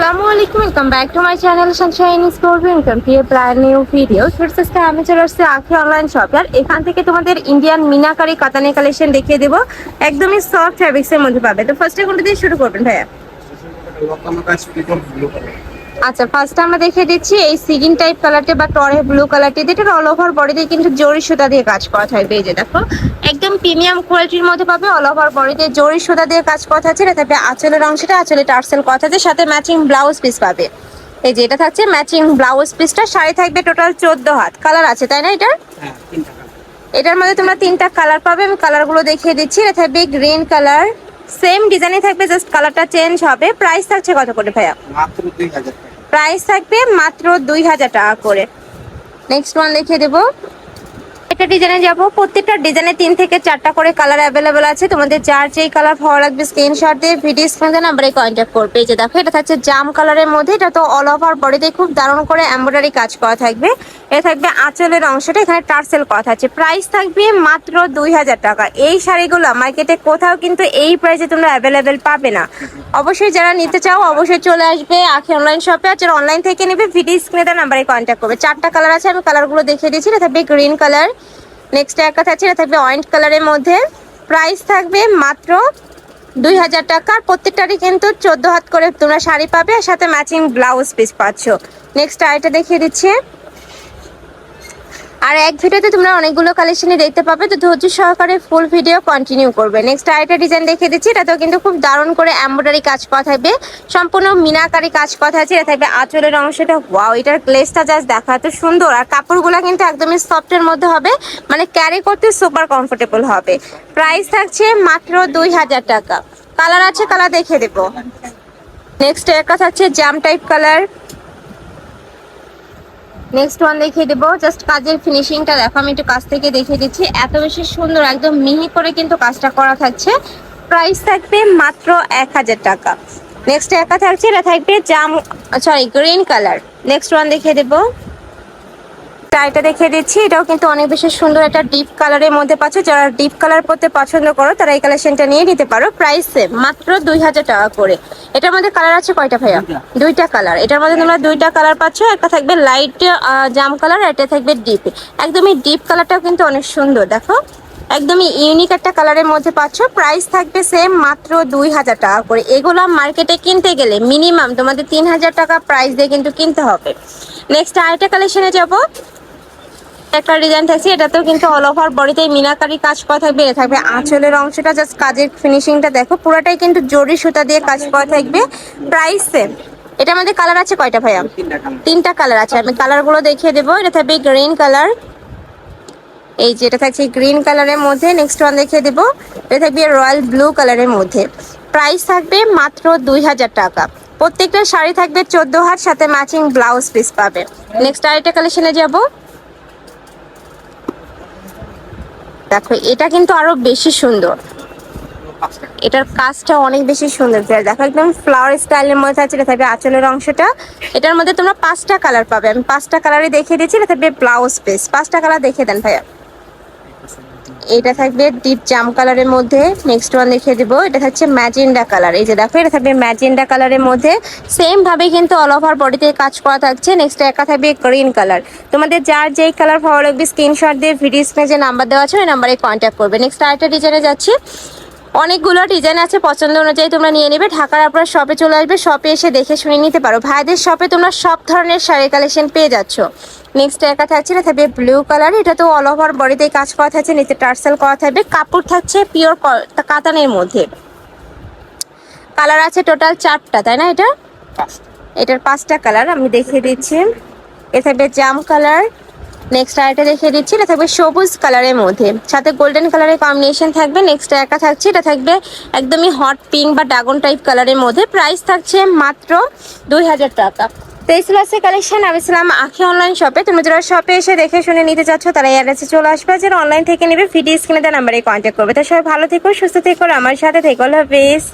আসসালামু আলাইকুম welcome back to my channel Sunshine Store to a brand new video ফিরস আজকে আমি চলে আসছি আখি অনলাইন শপ আর এখান থেকে তোমাদের ইন্ডিয়ান মিনাকারি কাতানি কালেকশন দেখিয়ে দেবো। একদমই সফট ফ্যাব্রিক্সের মধ্যে পাবে। তো ফার্স্টে কোনটা দিয়ে শুরু করবেন ভাইয়া? আচ্ছা ফার্স্ট আমরা দেখে দিচ্ছি এই সিগিং টাইপ কালারটি বা টরে ব্লু কালারটি এটা অল ওভার বডিতে কিন্তু জরি সুতা দিয়ে কাজ করা থাকবে। এই যে দেখো একদম প্রিমিয়াম কোয়ালিটির মধ্যে পাবে অল ওভার বডিতে জরি সুতা দিয়ে কাজ করা থাকছে। এটা থাকবে আঁচলের অংশটা আঁচলে টার্সেল করা থাকছে সাথে ম্যাচিং ব্লাউজ পিস পাবে। এই যে এটা থাকছে ম্যাচিং ব্লাউজ পিসটা শাড়ি থাকবে টোটাল চোদ্দ হাত। কালার আছে তাই না এটার? এটার মধ্যে তোমরা তিনটা কালার পাবে আমি কালারগুলো দেখিয়ে দিচ্ছি। এটা থাকবে গ্রিন কালার সেম ডিজাইনে থাকবে জাস্ট কালারটা চেঞ্জ হবে। প্রাইস থাকছে কত করে ভাইয়া? মাত্র দুই হাজার টাকা। প্রাইস থাকবে মাত্র দুই হাজার টাকা করে। নেক্সট ওয়ান দেখিয়ে দেবো। একটা ডিজাইনে যাব। প্রত্যেকটা ডিজাইনে তিন থেকে চারটা করে কালার অ্যাভেলেবেল আছে। তোমাদের যার যেই কালার ভালো লাগবে স্ক্রিনশট দিয়ে ভিডিও স্ক্রিনে নাম্বারে কন্ট্যাক্ট করবে। যে দেখো, এটা থাকছে জাম কালারের মধ্যে। এটা তো অল ওভার বডিতে খুব দারুণ করে এম্ব্রয়ডারি কাজ করা থাকবে। এটা থাকবে আঁচলের অংশটা, এখানে টার্সেল করা থাকছে প্রাইস থাকবে মাত্র দুই হাজার টাকা। এই শাড়িগুলো মার্কেটে কোথাও কিন্তু এই প্রাইসে তোমরা অ্যাভেলেবেল পাবে না। অবশ্যই যারা নিতে চাও, অবশ্যই চলে আসবে আখি অনলাইন শপে আর যারা অনলাইন থেকে নেবে, ভিডিও স্ক্রিনে তার নাম্বারে কন্ট্যাক্ট করবে। চারটা কালার আছে, আমি কালারগুলো দেখিয়ে দিচ্ছি। এটা থাকবে গ্রিন কালার নেক্সট একটা থাকছে এটা থাকবে অয়েন্ট কালারের মধ্যে। প্রাইস থাকবে মাত্র দুই হাজার টাকা। প্রত্যেকটারই কিন্তু চোদ্দ হাত করে তোমরা শাড়ি পাবে। আর সাথে ম্যাচিং ব্লাউজ পিস পাচ্ছ। নেক্সট আইটা দেখিয়ে দিচ্ছি। আর এক ভিডিওতে তোমরা অনেকগুলো কালেকশনই দেখতে পাবে, তো ধৈর্য সহকারে ফুল ভিডিও কন্টিনিউ করবে। নেক্সট আরেকটা ডিজাইন দেখিয়ে দিচ্ছি, এটাতেও কিন্তু খুব দারুণ করে এমব্রয়ডারি কাজ করা থাকবে। সম্পূর্ণ মিনাকারি কাজ করা আছে এটা থাকবে আঁচলের অংশটা। ওয়াও এটার গ্লেসটা জাস্ট দেখা এত সুন্দর। আর কাপড়গুলো কিন্তু একদমই সফটের মধ্যে হবে মানে ক্যারি করতে সুপার কমফোর্টেবল হবে। প্রাইস থাকছে মাত্র দুই হাজার টাকা। কালার আছে কালার দেখে দেবো। নেক্সট একটা থাকছে জাম টাইপ কালার নেক্সট ওয়ান দেখিয়ে দেবো। জাস্ট কাজের ফিনিশিংটা দেখো, আমি একটু কাছ থেকে দেখিয়ে দিচ্ছি। এত বেশি সুন্দর, একদম মিহি করে কিন্তু কাজটা করা থাকছে। প্রাইস থাকবে মাত্র এক হাজার টাকা। নেক্সট একা থাকছে, এটা থাকবে জাম sorry green colour next one দেখিয়ে দেবো। এটা দেখিয়ে দিচ্ছি। এটাও কিন্তু অনেক বেশি সুন্দর একটা ডিপ কালারের মধ্যে পাচ্ছ। যারা ডিপ কালার পরতে পছন্দ করো তারা এই কালেকশনটা নিয়ে নিতে পারো। প্রাইস সেম মাত্র দুই হাজার টাকা করে। এটার মধ্যে কালার আছে কয়টা ভাইয়া? দুইটা। কালার এটার মধ্যে তোমরা দুইটা কালার পাচ্ছ। একটা থাকবে লাইট জাম কালার আর একটা থাকবে ডিপ একদমই ডিপ কালারটাও কিন্তু অনেক সুন্দর দেখো। একদমই ইউনিক একটা কালারের মধ্যে পাচ্ছ। প্রাইস থাকবে সেম মাত্র দুই হাজার টাকা করে। এগুলো মার্কেটে কিনতে গেলে মিনিমাম তোমাদের তিন হাজার টাকা প্রাইস দিয়ে কিন্তু কিনতে হবে। নেক্সট আরেকটা কালেকশনে যাব। একটা ডিজাইন থাকছে, এটাতেও কিন্তু অল ওভার বডিতে মিনাকারি কাজ করা থাকবে এটা থাকবে আঁচলের অংশটা জাস্ট কাজের ফিনিশিংটা দেখো, পুরোটাই কিন্তু জরি সুতা দিয়ে কাজ করা থাকবে প্রাইস সেম এটা আমাদের কালার আছে কয়টা ভাইয়া? তিনটা কালার আছে, আমি কালারগুলো দেখিয়ে দেবো, এটা থাকবে গ্রিন কালার এই যে, এটা থাকছে গ্রিন কালারের মধ্যে নেক্সট ওয়ান দেখিয়ে দেবো, এটা থাকবে রয়্যাল ব্লু কালারের মধ্যে। প্রাইস থাকবে মাত্র দুই হাজার টাকা। প্রত্যেকটা শাড়ি থাকবে চোদ্দ হাত, সাথে ম্যাচিং ব্লাউজ পিস পাবে। নেক্সট আরেকটা কালেকশনে যাব। দেখো, এটা কিন্তু আরও বেশি সুন্দর। এটার কাজটা অনেক বেশি সুন্দর। দেখো একদম ফ্লাওয়ার স্টাইলের মধ্যে আছে, এটা থাকবে আঁচলের অংশটা। এটার মধ্যে তোমরা পাঁচটা কালার পাবে। আমি পাঁচটা কালারই দেখিয়ে দিয়েছি থাকবে ব্লাউজ পিস পাঁচটা কালার দেখিয়ে দেন ভাইয়া। এটা থাকবে ডিপ জাম কালারের মধ্যে। নেক্সট ওয়ান দেখে দেবো, এটা থাকছে ম্যাজেন্ডা কালার এই যে দেখো, এটা থাকবে ম্যাজেন্ডা কালারের মধ্যে। সেম ভাবে কিন্তু অল ওভার বডিতে কাজ করা থাকছে। নেক্সট একা থাকবে গ্রিন কালার তোমাদের যার যেই কালার ভালো লাগবে স্ক্রিনশট দিয়ে ভিডিও স্ক্রিনে যে নাম্বার দেওয়া আছে, ওই নাম্বারে কন্ট্যাক্ট করবে। নেক্সট আরেকটা ডিজাইনে যাচ্ছি। অনেকগুলো ডিজাইন আছে, পছন্দ অনুযায়ী তোমরা নিয়ে নেবে। ঢাকার আপনার শপে চলে আসবে শপে এসে দেখে শুনে নিতে পারো। ভাইদের শপে তোমরা সব ধরনের শাড়ি কালেকশন পেয়ে যাচ্ছ। নেক্সট একা থাকছে না, থাকবে ব্লু কালার এটা তো অল ওভার বডিতে কাজ করা থাকছে, নিচে টার্সেল করা থাকবে, কাপড় থাকছে পিওর কাতানের মধ্যে। কালার আছে টোটাল চারটা, তাই না এটা? এটার পাঁচটা কালার আমি দেখিয়ে দিচ্ছি। এ থাকবে জাম কালার নেক্সট আরেকটা দেখিয়ে দিচ্ছি, এটা থাকবে সবুজ কালারের মধ্যে। সাথে গোল্ডেন কালারের কম্বিনেশন থাকবে নেক্সট একা থাকছে, এটা থাকবে একদমই হট পিঙ্ক বা ড্রাগন টাইপ কালারের মধ্যে। প্রাইস থাকছে মাত্র দুই হাজার টাকা। তো এই ক্লাসের কালেকশন আমি ছিলাম আখি অনলাইন শপে তুমি যারা শপে এসে দেখে শুনে নিতে চাচ্ছ, তারা এই অ্যাড্রেসে চলে আসবে। যারা অনলাইন থেকে নেবে ভিডিও স্ক্রিনে দেওয়া নাম্বারে কন্ট্যাক্ট করবে। তো সবাই ভালো থেকো, সুস্থ থেকো আমার সাথে থেকো হাফিজ।